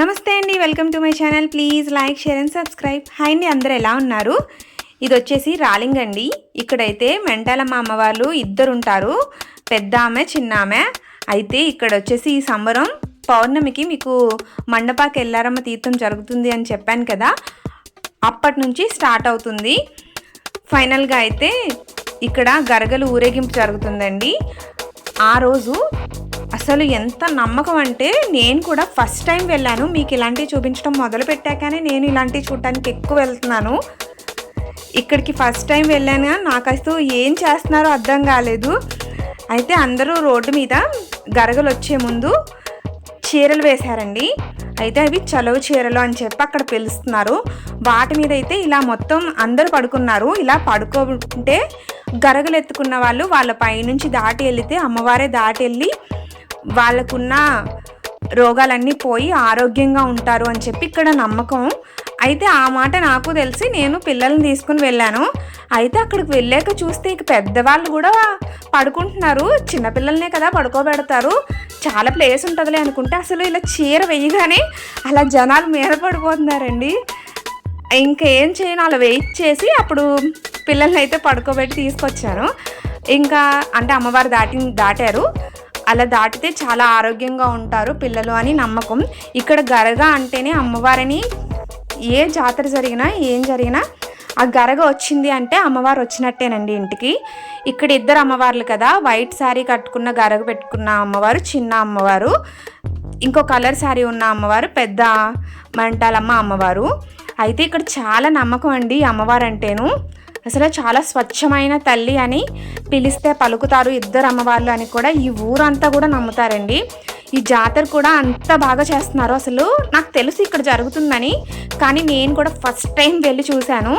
నమస్తే అండి welcome to my channel. Please like share and subscribe. Hi అండి అందరు ఎలా ఉన్నారు? ఇది వచ్చేసి రాలింగ్ అండి. ఇక్కడైతే మెంటాలమ్మ అమ్మవాళ్ళు ఇద్దరు ఉంటారు పెద్ద ఆమె చిన్న ఆమె అయితే ఇక్కడ వచ్చేసి ఈ సంబరం పౌర్ణమికి మీకు మండపాకి ఎల్లారమ్మ తీర్థం జరుగుతుంది అని చెప్పాను కదా. అప్పటి నుంచి స్టార్ట్ అవుతుంది. ఫైనల్గా అయితే ఇక్కడ గరగలు ఊరేగింపు జరుగుతుందండి. ఆ రోజు అసలు ఎంత నమ్మకం అంటే నేను కూడా ఫస్ట్ టైం వెళ్ళాను. మీకు ఇలాంటివి చూపించడం మొదలు పెట్టాకనే నేను ఇలాంటివి చూడటానికి ఎక్కువ వెళ్తున్నాను. ఇక్కడికి ఫస్ట్ టైం వెళ్ళాను నాకు అసలు ఏం చేస్తున్నారో అర్థం కాలేదు. అయితే అందరూ రోడ్డు మీద గరగలు వచ్చే ముందు చీరలు వేశారండి. అయితే అవి చలవ చీరలు అని చెప్పి అక్కడ పిలుస్తున్నారు. వాటి మీద అయితే ఇలా మొత్తం అందరూ పడుకున్నారు. ఇలా పడుకుంటే గరగలు ఎత్తుకున్న వాళ్ళు వాళ్ళ పైనుంచి దాటి వెళితే అమ్మవారే దాటి వెళ్ళి వాళ్ళకున్న రోగాలన్నీ పోయి ఆరోగ్యంగా ఉంటారు అని చెప్పి ఇక్కడ నమ్మకం. అయితే ఆ మాట నాకు తెలిసి నేను పిల్లల్ని తీసుకుని వెళ్ళాను. అయితే అక్కడికి వెళ్ళాక చూస్తే ఇక పెద్దవాళ్ళు కూడా పడుకుంటున్నారు. చిన్నపిల్లలనే కదా పడుకోబెడతారు. చాలా ప్లేస్ ఉంటుందిలే అనుకుంటే అసలు ఇలా చీర వేయగానే అలా జనాలు మీద పడిపోతున్నారండి. ఇంకేం చేయను అలా వెయిట్ చేసి అప్పుడు పిల్లల్ని అయితే పడుకోబెట్టి తీసుకొచ్చాను. ఇంకా అంటే అమ్మవారు దాటి దాటారు. అలా దాటితే చాలా ఆరోగ్యంగా ఉంటారు పిల్లలు అని నమ్మకం. ఇక్కడ గరగ అంటేనే అమ్మవారిని ఏ జాతర జరిగినా ఏం జరిగినా ఆ గరగ వచ్చింది అంటే అమ్మవారు వచ్చినట్టేనండి ఇంటికి. ఇక్కడ ఇద్దరు అమ్మవార్లు కదా వైట్ శారీ కట్టుకున్న గరగ పెట్టుకున్న అమ్మవారు చిన్న అమ్మవారు ఇంకో కలర్ శారీ ఉన్న అమ్మవారు పెద్ద మంటాలమ్మ అమ్మవారు. అయితే ఇక్కడ చాలా నమ్మకం అండి అమ్మవారు అంటేను. అసలు చాలా స్వచ్ఛమైన తల్లి అని పిలిస్తే పలుకుతారు ఇద్దరు అమ్మవార్లు అని కూడా ఈ ఊరంతా కూడా నమ్ముతారండి. ఈ జాతర కూడా అంత బాగా చేస్తున్నారు అసలు. నాకు తెలుసు ఇక్కడ జరుగుతుందని కానీ నేను కూడా ఫస్ట్ టైం వెళ్ళి చూశాను.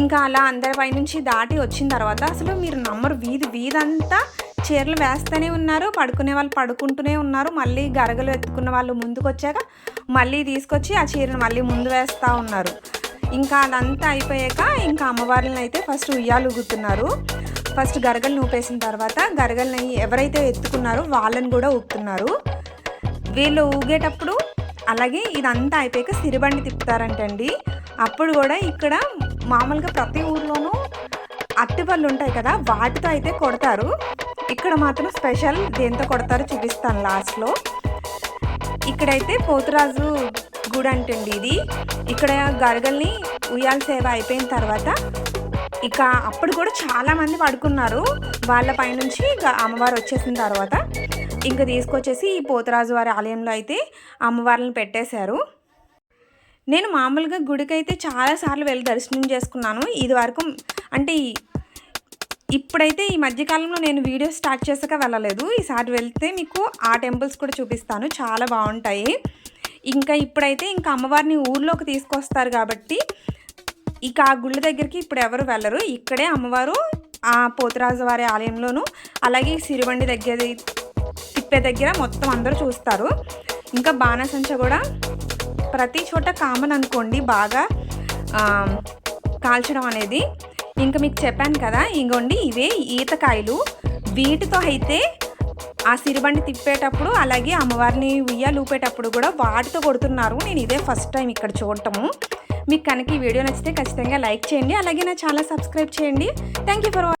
ఇంకా అలా అందరి పై నుంచి దాటి వచ్చిన తర్వాత అసలు మీరు నమ్మరు వీధి వీధంతా చీరలు వేస్తూనే ఉన్నారు పడుకునే వాళ్ళు పడుకుంటూనే ఉన్నారు మళ్ళీ గరగలు ఎత్తుకున్న వాళ్ళు ముందుకు వచ్చాక మళ్ళీ తీసుకొచ్చి ఆ చీరను మళ్ళీ ముందు వేస్తూ ఉన్నారు. ఇంకా అదంతా అయిపోయాక ఇంకా అమ్మవారిని అయితే ఫస్ట్ ఉయ్యాలు ఊగుతున్నారు. ఫస్ట్ గరగలు ఊపేసిన తర్వాత గరగలని ఎవరైతే ఎత్తుకున్నారో వాళ్ళని కూడా ఊపుతున్నారు. వీళ్ళు ఊగేటప్పుడు అలాగే ఇదంతా అయిపోయాక సిరిబండి తిప్పుతారంటండి. అప్పుడు కూడా ఇక్కడ మామూలుగా ప్రతి ఊర్లోనూ అట్టిపళ్ళు ఉంటాయి కదా వాటితో అయితే కొడతారు. ఇక్కడ మాత్రం స్పెషల్ దేంతో కొడతారో చూపిస్తాను లాస్ట్లో ఇక్కడైతే పోతురాజు గుడి అంటుంది ఇది. ఇక్కడ గరగల్ని ఉయ్యాల సేవ అయిపోయిన తర్వాత ఇక అప్పుడు కూడా చాలామంది పడుకున్నారు. వాళ్ళ పైనుంచి ఇక అమ్మవారు వచ్చేసిన తర్వాత ఇంకా తీసుకొచ్చేసి ఈ పోతరాజు వారి ఆలయంలో అయితే అమ్మవార్లను పెట్టేశారు. నేను మామూలుగా గుడికి అయితే చాలాసార్లు వెళ్ళి దర్శనం చేసుకున్నాను. ఇది వరకు అంటే ఇప్పుడైతే ఈ మధ్యకాలంలో నేను వీడియో స్టార్ట్ చేసాక వెళ్ళలేదు. ఈసారి వెళ్తే మీకు ఆ టెంపుల్స్ కూడా చూపిస్తాను. చాలా బాగుంటాయి. ఇంకా ఇప్పుడైతే ఇంకా అమ్మవారిని ఊర్లోకి తీసుకొస్తారు కాబట్టి ఇక ఆ గుళ్ళ దగ్గరికి ఇప్పుడు ఎవరు వెళ్ళరు. ఇక్కడే అమ్మవారు ఆ పోతురాజు వారి ఆలయంలోను అలాగే సిరిబండి దగ్గర తిప్పే దగ్గర మొత్తం అందరూ చూస్తారు. ఇంకా బాణసంచ కూడా ప్రతి చోట కామన్ అనుకోండి బాగా కాల్చడం అనేది. ఇంకా మీకు చెప్పాను కదా ఇంకోండి ఇవే ఈతకాయలు. వీటితో అయితే ఆ సిరిబండి తిప్పేటప్పుడు అలాగే అమ్మవారిని ఉయ్యాలు ఊపేటప్పుడు కూడా వాటితో కొడుతున్నారు. నేను ఇదే ఫస్ట్ టైం ఇక్కడ చూడటము. మీకు కనుక ఈ వీడియో నచ్చితే ఖచ్చితంగా లైక్ చేయండి. అలాగే నా ఛానల్ సబ్స్క్రైబ్ చేయండి. Thank you for